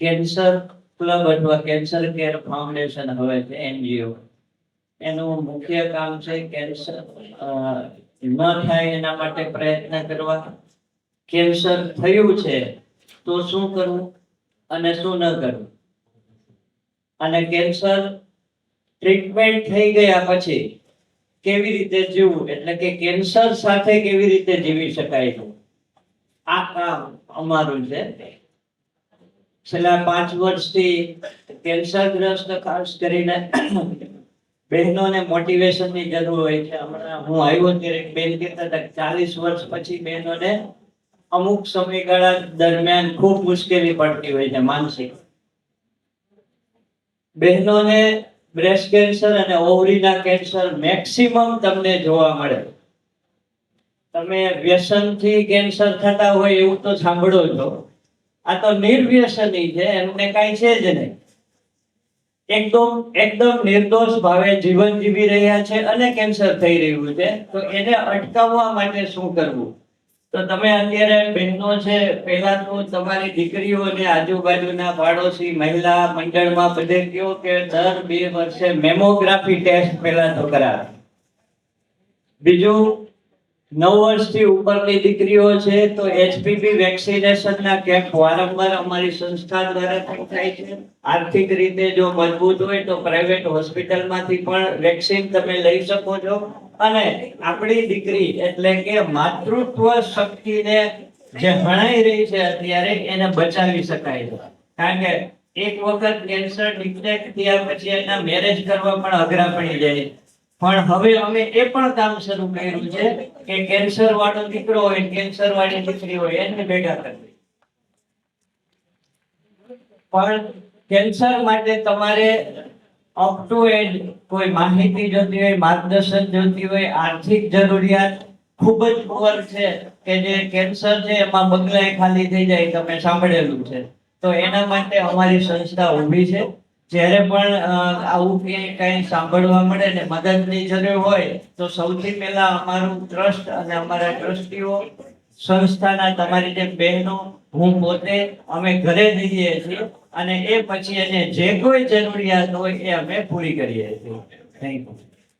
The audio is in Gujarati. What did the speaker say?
કેન્સર ક્લબ અથવા કેન્સર કેર ફાઉન્ડેશન હવે છે એનજીઓ. એનું મુખ્ય કામ છે કેન્સર ન થાય એના માટે પ્રયત્ન કરવા. કેન્સર થયું છે તો શું કરવું અને શું ન કરવું? અને કેન્સર ટ્રીટમેન્ટ થઈ ગયા પછી કેવી રીતે જીવવું? એટલે કે કેન્સર સાથે કેવી રીતે જીવી શકાય? આ કામ અમારું છે. છેલ્લા પાંચ વર્ષથી કેન્સરગ્રસ્ત, ખાસ કરીને બહેનોને મોટિવેશનની જરૂર હોય છે. હમણાં હું આવ્યો ત્યારે બેન કહેતા હતા ચાલીસ વર્ષ પછી બહેનોને અમુક સમયગાળા દરમિયાન ખૂબ મુશ્કેલી પડતી હોય છે, માનસિક. બહેનોને બ્રેસ્ટ કેન્સર અને ઓવરીના કેન્સર મેક્સિમમ તમને જોવા મળે. તમે વ્યસનથી કેન્સર થતા હોય એવું તો સાંભળો છો આ તો નિર્વ્યસની છે, એમને કાંઈ છે જ નહીં. એકદમ એકદમ નિર્દોષ ભાવે જીવન જીવી રહ્યા છે અને કેન્સર થઈ રહ્યું છે. તો એને અટકાવવા માટે શું કરવું? તો તમે અત્યારે બહેનો છે, પહેલા તો તમારી દીકરીઓને આજુબાજુના પાડોશી મહિલા મંડળમાં બધે કયો કે દર બે વર્ષે મેમોગ્રાફી ટેસ્ટ પહેલા તો કરાવે. બીજું નવ વર્ષથી ઉપરની દીકરીઓ છે તો એચપીપી વેક્સિનેશનના કેમ્પ વારંવાર અમારી સંસ્થા દ્વારા થાય છે. આર્થિક રીતે જો મજબૂત હોય તો પ્રાઇવેટ હોસ્પિટલમાંથી પણ વેક્સિન તમે લઈ શકો છો. અને આપણી દીકરી એટલે કે માતૃત્વ શક્તિને જે હણાઈ રહી છે અત્યારે એને બચાવી શકાય છે. કારણ કે એક વખત કેન્સર ડિટેક્ટ થયા પછી એના મેરેજ કરવા પણ અઘરા પડી જાય પણ હવે અમે એ પણ કામ શરૂ કર્યું છે કે કેન્સર વાળો દીકરો હોય કેન્સર વાળી દીકરી હોય એને ભેગા કરવી પણ કેન્સર માટે તમારે અપ ટુ એન્ડ કોઈ માહિતી જોતી હોય, માર્ગદર્શન જોતી હોય, આર્થિક જરૂરિયાત ખૂબ જ પુઅર છે કે જે કેન્સર છે એમાં બગલાએ ખાલી થઈ જાય, તમે સાંભળેલું છે. તો એના માટે અમારી સંસ્થા ઊભી છે. જ્યારે પણ આવું કંઈ સાંભળવા મળે ને મદદની જરૂર હોય, તો સૌથી પહેલા અમારું ટ્રસ્ટ અને અમારા ટ્રસ્ટીઓ, સંસ્થાના તમારી જે બહેનો, હું પોતે, અમે ઘરે જઈએ છીએ અને એ પછી એને જે કોઈ જરૂરિયાત હોય એ અમે પૂરી કરીએ છીએ. Thank you